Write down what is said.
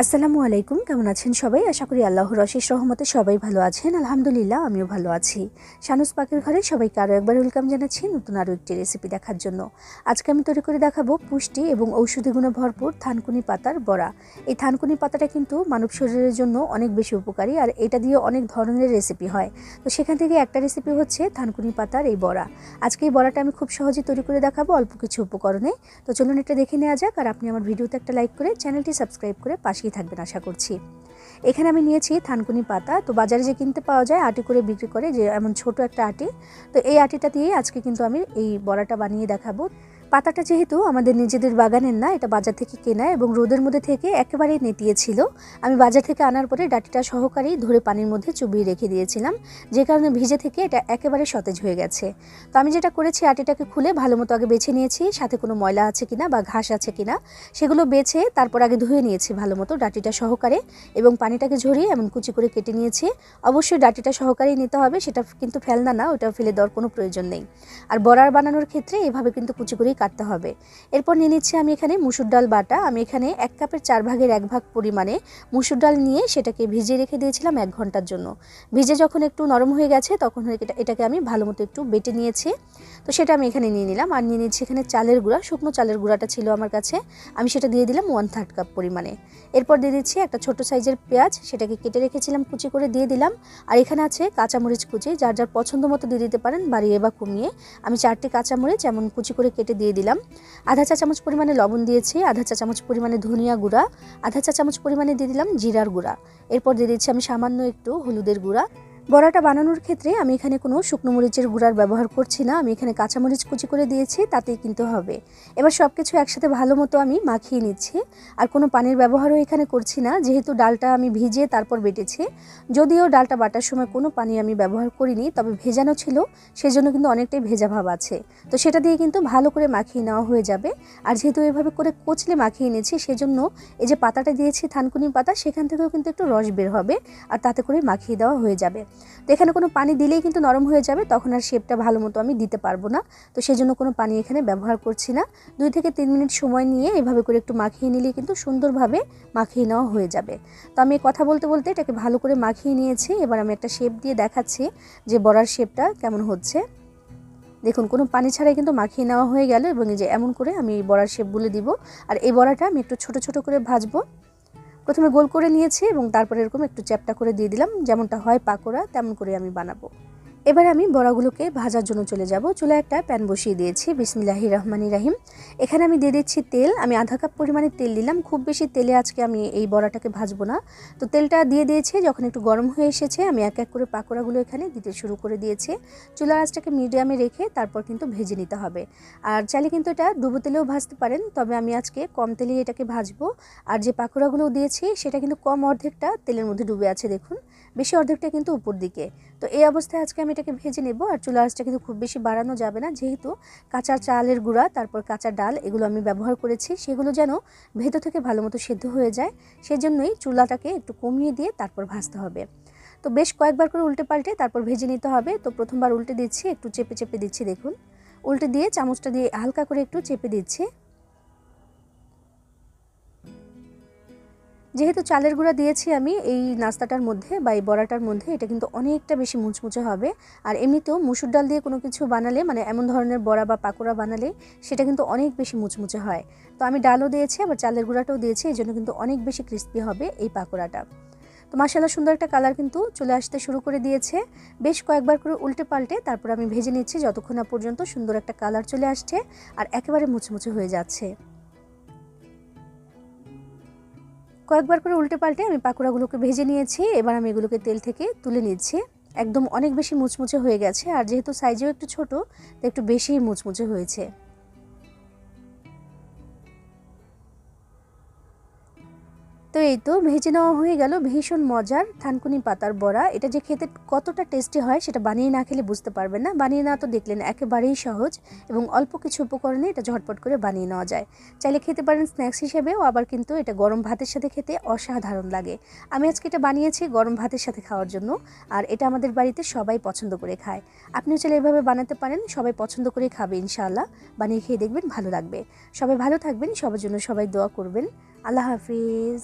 আসসালামু আলাইকুম, কেমন আছেন সবাই? আশা করি আল্লাহর অশেষ রহমতে সবাই ভালো আছেন। আলহামদুলিল্লাহ, আমিও ভালো আছি। শানুস পাকের ঘরে সবাইকে আরও একবার ওয়েলকাম জানাচ্ছি নতুন আরও একটি রেসিপি দেখার জন্য। আজকে আমি তৈরি করে দেখাবো পুষ্টি এবং ঔষধি গুণে ভরপুর থানকুনি পাতার বড়া। এই থানকুনি পাতাটা কিন্তু মানব শরীরের জন্য অনেক বেশি উপকারী আর এটা দিয়ে অনেক ধরনের রেসিপি হয়। তো সেখান থেকে একটা রেসিপি হচ্ছে থানকুনি পাতার এই বড়া। আজকে এই বড়াটা আমি খুব সহজে তৈরি করে দেখাবো অল্প কিছু উপকরণে। তো চলুন এটা দেখে নেওয়া যাক আর আপনি আমার ভিডিওতে একটা লাইক করে চ্যানেলটি সাবস্ক্রাইব করে পাশেই থাকবেন আশা করছি। এখানে আমি নিয়েছি থানকুনি পাতা। তো বাজারে যে কিনতে পাওয়া যায়, আটি করে বিক্রি করে, যে এমন ছোট একটা আটি। তো এই আটিটা দিয়েই আজকে কিন্তু আমি এই বড়াটা বানিয়ে দেখাবো। পাতাটা যেহেতু আমাদের নিজেদের বাগানের না, এটা বাজার থেকে কেনা এবং রোদের মধ্যে থেকে একেবারেই নেতিয়েছিল আমি বাজার থেকে আনার পরে ডাটিটা সহকারেই ধরে পানির মধ্যে চুবিয়ে রেখে দিয়েছিলাম। যে কারণে ভিজে থেকে এটা একেবারে সতেজ হয়ে গেছে। তো আমি যেটা করেছি, আটিটাকে খুলে ভালো মতো আগে বেছে নিয়েছি। সাথে কোনো ময়লা আছে কিনা বা ঘাস আছে কিনা সেগুলো বেছে তারপর আগে ধুয়ে নিয়েছি ভালো মতো ডাটিটা সহকারে এবং পানিটাকে ঝরিয়ে এমন কুচি করে কেটে নিয়েছি। অবশ্যই ডাটিটা সহকারেই নিতে হবে, সেটা কিন্তু ফেলনা না ওটা ফেলে দেওয়ার কোনো প্রয়োজন নেই। আর বড়ার বানানোর ক্ষেত্রে এভাবে কিন্তু কুচি করেই কাটতে হবে। এরপর নিয়ে নিচ্ছি আমি এখানে মুসুর ডাল বাটা। আমি এখানে এক কাপের চার ভাগের এক ভাগ পরিমাণে মুসুর ডাল নিয়ে সেটাকে ভিজিয়ে রেখে দিয়েছিলাম এক ঘণ্টার জন্য। ভিজে যখন একটু নরম হয়ে গেছে, তখন এটা এটাকে আমি ভালো মতো একটু বেটে নিয়েছি। তো সেটা আমি এখানে নিয়ে নিলাম। আর নিয়ে নিচ্ছি এখানে চালের গুঁড়া। শুকনো চালের গুঁড়াটা ছিল আমার কাছে। আমি সেটা দিয়ে দিলাম ওয়ান থার্ড কাপ পরিমাণে। এরপর দিয়ে দিচ্ছি একটা ছোট সাইজের পেঁয়াজ। সেটাকে কেটে রেখেছিলাম, কুচি করে দিয়ে দিলাম। আর এখানে আছে কাঁচামরিচ কুচি। যার যার পছন্দ মতো দিয়ে দিতে পারেন, বাড়িয়ে বা কমিয়ে। আমি চারটি কাঁচামরিচ এমন কুচি করে কেটে দিয়ে দিলাম। আধা চা চামচ পরিমাণে লবণ দিয়েছি, আধা চা চামচ পরিমাণে ধনিয়া গুঁড়া, আধা চা চামচ পরিমাণে দিয়ে দিলাম জিরার গুঁড়া। এরপর দিয়ে দিচ্ছি আমি সামান্য একটু হলুদের গুঁড়া। বড়াটা বানানোর ক্ষেত্রে আমি এখানে কোনো শুকনো মরিচের গুঁড়ার ব্যবহার করছি না। আমি এখানে কাঁচামরিচ কুচি করে দিয়েছি, তাতেই কিন্তু হবে। এবার সব কিছু একসাথে ভালো মতো আমি মাখিয়ে নিচ্ছি। আর কোনো পানির ব্যবহারও এখানে করছি না, যেহেতু ডালটা আমি ভিজিয়ে তারপর বেটেছি। যদিও ডালটা বাটার সময় কোনো পানি আমি ব্যবহার করিনি, তবে ভেজানো ছিল, সেজন্য কিন্তু অনেকটাই ভেজা ভাব আছে। তো সেটা দিয়ে কিন্তু ভালো করে মাখিয়ে নেওয়া হয়ে যাবে। আর যেহেতু এভাবে করে কোচলে মাখিয়ে নিয়েছি, সেজন্য এই যে পাতাটা দিয়েছি থানকুনি পাতা, সেখান থেকেও কিন্তু একটু রস বের হবে, আর তাতে করে মাখিয়ে দেওয়া হয়ে যাবে। তো এখানে কোনো পানি দিলেই কিন্তু নরম হয়ে যাবে, তখন আর শেপটা ভালো মতো আমি দিতে পারব না। তো সেই জন্য কোনো পানি এখানে ব্যবহার করছি না। দুই থেকে তিন মিনিট সময় নিয়ে এভাবে করে একটু মাখিয়ে নিলে কিন্তু সুন্দরভাবে মাখিয়ে নেওয়া হয়ে যাবে। তো আমি কথা বলতে বলতে এটাকে ভালো করে মাখিয়ে নিয়েছি, এবার আমি একটা শেপ দিয়ে দেখাচ্ছি যে বড়ার শেপটা কেমন হচ্ছে। দেখুন, কোনো পানি ছাড়াই কিন্তু মাখিয়ে নেওয়া হয়ে গেল, এবং এই যে এমন করে আমি এই বড়ার শেপ বলে দিব। আর এই বড়াটা আমি একটু ছোট ছোট করে ভাজবো। প্রথমে গোল করে নিয়েছি এবং তারপরে এরকম একটু চ্যাপটা করে দিয়ে দিলাম। যেমনটা হয় পাকোড়া, তেমন করে আমি বানাবো। এবার আমি বড়াগুলোকে ভাজার জন্য চলে যাব। চুলা একটা প্যান বসিয়ে দিয়েছি। বিসমিল্লাহি রহমানি রাহিম। এখানে আমি দিয়ে দিচ্ছি তেল। আমি আধা কাপ পরিমাণে তেল দিলাম খুব বেশি তেলে আজকে আমি এই বড়াটাকে ভাজবো না। তো তেলটা দিয়ে দিয়েছি। যখন একটু গরম হয়ে এসেছে, আমি এক এক করে পাকোড়াগুলো এখানে দিতে শুরু করে দিয়েছি। চুলার আঁচটাকে মিডিয়ামে রেখে তারপর কিন্তু ভেজে নিতে হবে। আর চাইলে কিন্তু এটা ডুবো তেলেও ভাজতে পারেন। তবে আমি আজকে কম তেলেই এটাকে ভাজবো। আর যে পাকোড়াগুলো দিয়েছি, সেটা কিন্তু কম অর্ধেকটা তেলের মধ্যে ডুবে আছে, দেখুন। বেশি অর্ধেকটা কিন্তু উপর দিকে। তো এই অবস্থায় আজকে আমি এটাকে ভেজে নেব আর চুলা আঁচটা কিন্তু খুব বেশি বাড়ানো যাবে না। যেহেতু কাঁচা চালের গুঁড়া, তারপর কাঁচা ডাল এগুলো আমি ব্যবহার করেছি, সেগুলো যেন ভেতর থেকে ভালো মতো সেদ্ধ হয়ে যায়, সেজন্যই চুলাটাকে একটু কমিয়ে দিয়ে তারপর ভাজতে হবে। তো বেশ কয়েকবার করে উল্টে পাল্টে তারপর ভেজে নিতে হবে। তো প্রথমবার উল্টে দিচ্ছি, একটু চেপে চেপে দিচ্ছি, দেখুন। উল্টে দিয়ে চামচটা দিয়ে হালকা করে একটু চেপে দিচ্ছি। যেহেতু চালের গুঁড়া দিয়েছি আমি, এই নাস্তাটার মধ্যে বা এই বড়াটার মধ্যে, এটা কিন্তু অনেকটা বেশি মুচমুচে হবে। আর এমনিতেও মুসুর ডাল দিয়ে কোনো কিছু বানালে মানে এমন ধরনের বড়া বা পাকোড়া বানালে, সেটা কিন্তু অনেক বেশি মুচমুচে হয়। তো আমি ডালও দিয়েছি, আবার চালের গুঁড়াটাও দিয়েছি, এই জন্য কিন্তু অনেক বেশি ক্রিস্পি হবে এই পাকোড়াটা। তো মাসাল্লাহ সুন্দর একটা কালার কিন্তু চলে আসতে শুরু করে দিয়েছে। বেশ কয়েকবার করে উল্টে পাল্টে, তারপর আমি ভেজে নিচ্ছি, যতক্ষণ না পর্যন্ত সুন্দর একটা কালার চলে আসছে, আর একেবারে মুচমুচে হয়ে যাচ্ছে। কয়েকবার করে উল্টে পাল্টে আমি পাকোড়াগুলোকে ভেজে নিয়েছি, এবার আমি এগুলোকে তেল থেকে তুলে নিচ্ছি। একদম অনেক বেশি মুচমুচে হয়ে গেছে, আর যেহেতু সাইজেও একটু ছোট তো একটু বেশিই মুচমুচে হয়েছে। তো এই তো ভেজে নেওয়া হয়ে গেল, ভীষণ মজার। থানকুনি পাতার বড়া, এটা যে খেতে কতটা টেস্টি হয় সেটা বানিয়ে না খেলে বুঝতে পারবেন না। বানিয়ে না তো দেখলেন, একেবারেই সহজ এবং অল্প কিছু উপকরণে এটা ঝটপট করে বানিয়ে নেওয়া যায়। চাইলে খেতে পারেন স্ন্যাক্স হিসেবেও, আবার কিন্তু এটা গরম ভাতের সাথে খেতে অসাধারণ লাগে। আমি আজকে এটা বানিয়েছি গরম ভাতের সাথে খাওয়ার জন্য, আর এটা আমাদের বাড়িতে সবাই পছন্দ করে খায়। আপনিও চাইলে এভাবে বানাতে পারেন, সবাই পছন্দ করে খাবে ইনশাআল্লাহ। বানিয়ে খেয়ে দেখবেন ভালো লাগবে। সবাই ভালো থাকবেন, সবার জন্য সবাই দোয়া করবেন। আল্লাহ হাফিজ।